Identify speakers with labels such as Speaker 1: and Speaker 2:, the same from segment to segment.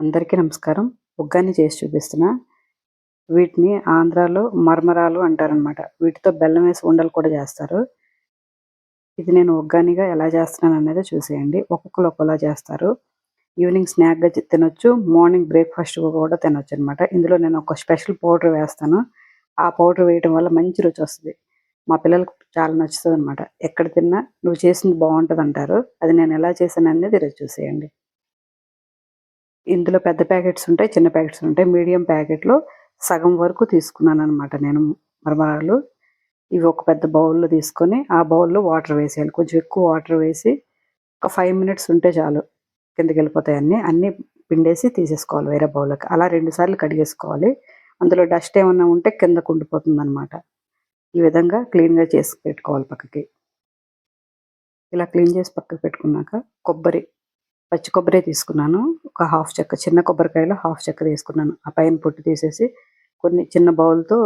Speaker 1: అందరికీ నమస్కారం. ఉగ్గాని చేసి చూపిస్తున్నా. వీటిని ఆంధ్రాలో మర్మరాలు అంటారనమాట వీటితో బెల్లం వేసి ఉండలు కూడా చేస్తారు. ఇది నేను ఉగ్గానిగా ఎలా చేస్తున్నాను అనేది చూసేయండి. ఒక్కొక్కరు ఒక్కోలా చేస్తారు. ఈవినింగ్ స్నాక్గా తినొచ్చు మార్నింగ్ బ్రేక్ఫాస్ట్ కూడా తినొచ్చు అనమాట ఇందులో నేను ఒక స్పెషల్ పౌడర్ వేస్తాను. ఆ పౌడర్ వేయడం వల్ల మంచి రుచి వస్తుంది. మా పిల్లలకు చాలా నచ్చుతుంది అనమాట ఎక్కడ తిన్నా నువ్వు చేసింది బాగుంటుంది అంటారు అది నేను ఎలా చేశాను అనేది రుచి చూసేయండి. ఇందులో పెద్ద ప్యాకెట్స్ ఉంటాయి చిన్న ప్యాకెట్స్ ఉంటాయి. మీడియం ప్యాకెట్లో సగం వరకు తీసుకున్నాను అనమాట నేను మరమరాలు. ఇవి ఒక పెద్ద బౌల్లో తీసుకొని ఆ బౌల్లో వాటర్ వేసేయాలి. కొంచెం ఎక్కువ వాటర్ వేసి ఒక ఫైవ్ మినిట్స్ ఉంటే చాలు కిందకి వెళ్ళిపోతాయి అన్నీ. అన్నీ పిండేసి తీసేసుకోవాలి వేరే బౌల్కి అలా రెండు సార్లు కడిగేసుకోవాలి. అందులో డస్ట్ ఏమన్నా ఉంటే కింద కుండిపోతుంది అనమాట ఈ విధంగా క్లీన్గా చేసి పెట్టుకోవాలి పక్కకి. ఇలా క్లీన్ చేసి పక్కకి పెట్టుకున్నాక కొబ్బరి పచ్చి కొబ్బరి తీసుకున్నాను. ఒక హాఫ్ చెక్క చిన్న కొబ్బరికాయలో హాఫ్ చెక్క తీసుకున్నాను. ఆ పైన పొట్టు తీసేసి కొన్ని చిన్న బౌల్తో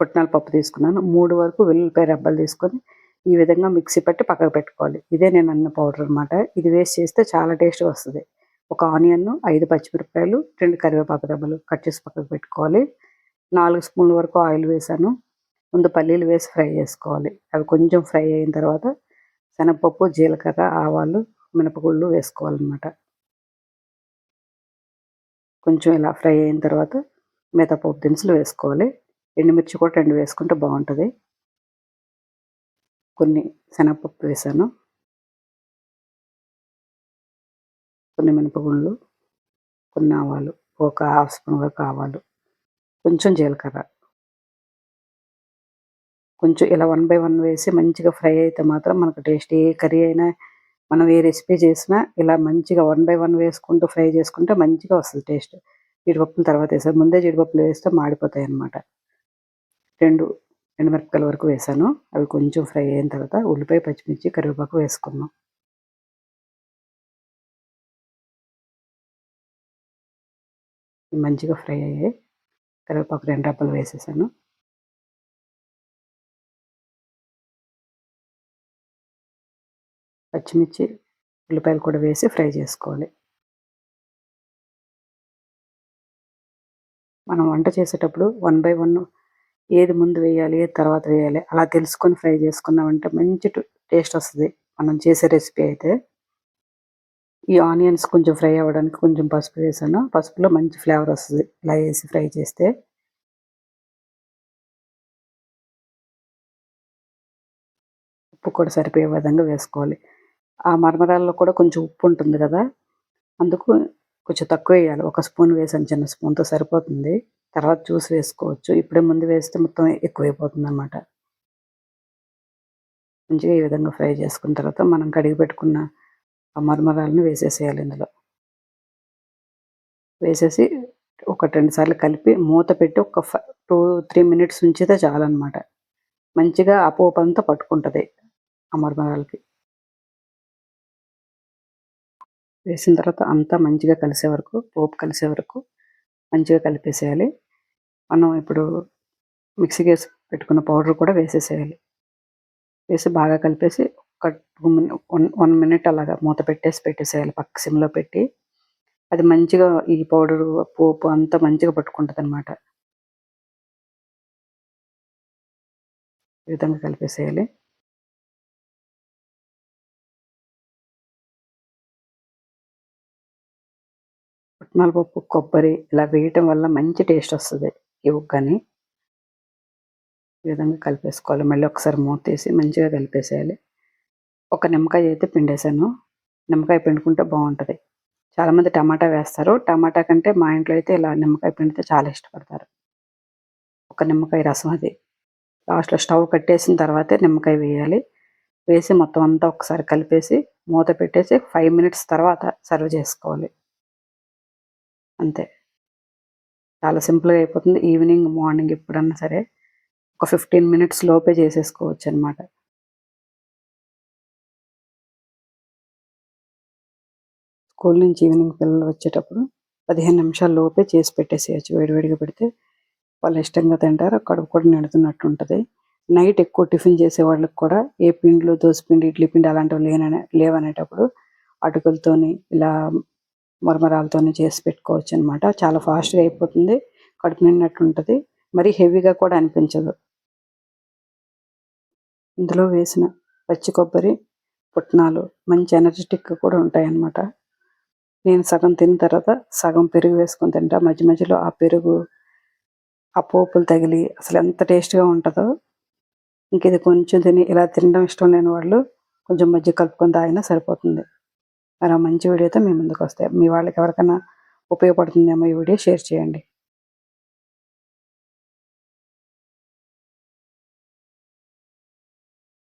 Speaker 1: పుట్నాల పప్పు తీసుకున్నాను. మూడు వరకు వెల్లుల్లిపాయ రబ్బలు తీసుకొని ఈ విధంగా మిక్సీ పట్టి పక్కకు పెట్టుకోవాలి. ఇదే నేను అన్న పౌడర్ అనమాట ఇది వేస్ట్ చేస్తే చాలా టేస్ట్ వస్తుంది. ఒక ఆనియన్ ఐదు పచ్చిమిరపకాయలు రెండు కరివేపాకు దెబ్బలు కట్ చేసి పక్కకు పెట్టుకోవాలి. నాలుగు స్పూన్ల వరకు ఆయిల్ వేసాను. ముందు పల్లీలు వేసి ఫ్రై చేసుకోవాలి. అవి కొంచెం ఫ్రై అయిన తర్వాత శనగపప్పు జీలకర్ర ఆవాలు మినపగుళ్ళు వేసుకోవాలన్నమాట. కొంచెం ఇలా ఫ్రై అయిన తర్వాత మిగతా పోపు దినుసులు వేసుకోవాలి. ఎండుమిర్చి కూడా రెండు వేసుకుంటే బాగుంటుంది. కొన్ని శనగపప్పు వేసాను. కొన్ని మినపగుండ్లు కొన్ని ఆవాలు ఒక హాఫ్ స్పూన్ వరకు ఆవాలు కొంచెం జీలకర్ర. కొంచెం ఇలా వన్ బై వన్ వేసి మంచిగా ఫ్రై అయితే మాత్రం మనకు టేస్ట్ ఏ కర్రీ అయినా మనం ఏ రెసిపీ చేసినా ఇలా మంచిగా వన్ బై వన్ వేసుకుంటూ ఫ్రై చేసుకుంటే మంచిగా వస్తుంది టేస్ట్ జీడిపప్పులు తర్వాత వేసాను ముందే జీడిపప్పులు వేస్తే మాడిపోతాయి అన్నమాట. రెండు ఎండుమిరపకాయల వరకు వేసాను. అవి కొంచెం ఫ్రై అయిన తర్వాత ఉల్లిపాయ పచ్చిమిర్చి కరివేపాకు వేసుకున్నాం మంచిగా ఫ్రై అయ్యాయి. కరివేపాకు రెండు రబ్బలు వేసేసాను. పచ్చిమిర్చి ఉల్లిపాయలు కూడా వేసి ఫ్రై చేసుకోవాలి. మనం వంట చేసేటప్పుడు వన్ బై వన్ ఏది ముందు వేయాలి ఏది తర్వాత వేయాలి అలా తెలుసుకొని ఫ్రై చేసుకున్నామంటే మంచి టేస్ట్ వస్తుంది. మనం చేసే రెసిపీ అయితే. ఈ ఆనియన్స్ కొంచెం ఫ్రై అవ్వడానికి కొంచెం పసుపు వేసాను. పసుపులో మంచి ఫ్లేవర్ వస్తుంది. ఇలా వేసి ఫ్రై చేస్తే. ఉప్పు కూడా సరిపోయే విధంగా వేసుకోవాలి. ఆ మరమరాల్లో కూడా కొంచెం ఉప్పు ఉంటుంది కదా. అందుకు కొంచెం తక్కువ వేయాలి. ఒక స్పూన్ వేసాను చిన్న స్పూన్తో సరిపోతుంది. తర్వాత చూసి వేసుకోవచ్చు. ఇప్పుడే ముందు వేస్తే మొత్తం ఎక్కువైపోతుంది అన్నమాట మంచిగా ఈ విధంగా ఫ్రై చేసుకున్న తర్వాత మనం కడిగి పెట్టుకున్న ఆ మరమరాలను వేసేసేయాలి ఇందులో. వేసేసి ఒక రెండు సార్లు కలిపి మూత పెట్టి ఒక టూ త్రీ మినిట్స్ ఉంచితే చాలన్నమాట. మంచిగా ఆ పోపు పట్టుకుంటుంది ఆ మరమరాలకి. వేసిన తర్వాత అంతా మంచిగా కలిసే వరకు పోపు కలిసే వరకు మంచిగా కలిపేసేయాలి. మనం ఇప్పుడు మిక్సీ వేసి పెట్టుకున్న పౌడర్ కూడా వేసేసేయాలి. వేసి బాగా కలిపేసి ఒక two minute one one minute అలాగా మూత పెట్టేసి పెట్టేసేయాలి. పక్క సిమ్లో పెట్టి. అది మంచిగా ఈ పౌడరు పోపు అంతా మంచిగా పట్టుకుంటుంది అనమాట ఈ విధంగా కలిపేసేయాలి. పప్పు కొబ్బరి ఇలా వేయటం వల్ల మంచి టేస్ట్ వస్తుంది ఈ ఈ విధంగా కలిపేసుకోవాలి. మళ్ళీ ఒకసారి మూత తీసి మంచిగా కలిపేసేయాలి. ఒక నిమ్మకాయ అయితే పిండేశాను. నిమ్మకాయ పిండుకుంటే బాగుంటుంది. చాలామంది టమాటా వేస్తారు. టమాటా కంటే మా ఇంట్లో అయితే ఇలా నిమ్మకాయ పిండితే చాలా ఇష్టపడతారు. ఒక నిమ్మకాయ రసం అది. లాస్ట్లో స్టవ్ కట్టేసిన తర్వాతే నిమ్మకాయ వేయాలి. వేసి మొత్తం అంతా ఒకసారి కలిపేసి మూత పెట్టేసి ఫైవ్ మినిట్స్ తర్వాత సర్వ్ చేసుకోవాలి. అంతే. చాలా సింపుల్గా అయిపోతుంది. ఈవినింగ్ మార్నింగ్ ఎప్పుడన్నా సరే ఒక ఫిఫ్టీన్ మినిట్స్ లోపే చేసేసుకోవచ్చు అనమాట స్కూల్ నుంచి ఈవినింగ్ పిల్లలు వచ్చేటప్పుడు పదిహేను నిమిషాల లోపే చేసి పెట్టేసేయచ్చు. వేడివేడిగా పెడితే వాళ్ళు ఇష్టంగా తింటారు కడుపు కూడా నిడుతున్నట్టు ఉంటుంది నైట్ ఎక్కువ టిఫిన్ చేసే వాళ్ళకి కూడా ఏ పిండిలో దోశ పిండి ఇడ్లీ పిండి అలాంటివి లేననే లేవనేటప్పుడు అటుకులతోని ఇలా మరమరాలతోనే చేసి పెట్టుకోవచ్చు అనమాట చాలా ఫాస్ట్గా అయిపోతుంది. కడుపు నిండినట్టు ఉంటుంది మరీ హెవీగా కూడా అనిపించదు. ఇందులో వేసిన పచ్చి కొబ్బరి పుట్నాలు మంచి ఎనర్జెటిక్గా కూడా ఉంటాయన్నమాట. నేను సగం తిన్న తర్వాత సగం పెరుగు వేసుకొని తింటా. మధ్య మధ్యలో ఆ పెరుగు ఆ పోపులు తగిలి అసలు ఎంత టేస్ట్గా ఉంటుందో. ఇంక ఇది కొంచెం తిని ఇలా తినడం ఇష్టం లేని వాళ్ళు కొంచెం మజ్జిగ కలుపుకొని తాగినా సరిపోతుంది. మరో మంచి వీడియోతో మీ ముందుకు వస్తాయి. మీ వాళ్ళకి ఎవరికైనా ఉపయోగపడుతుందేమో ఈ వీడియో షేర్ చేయండి.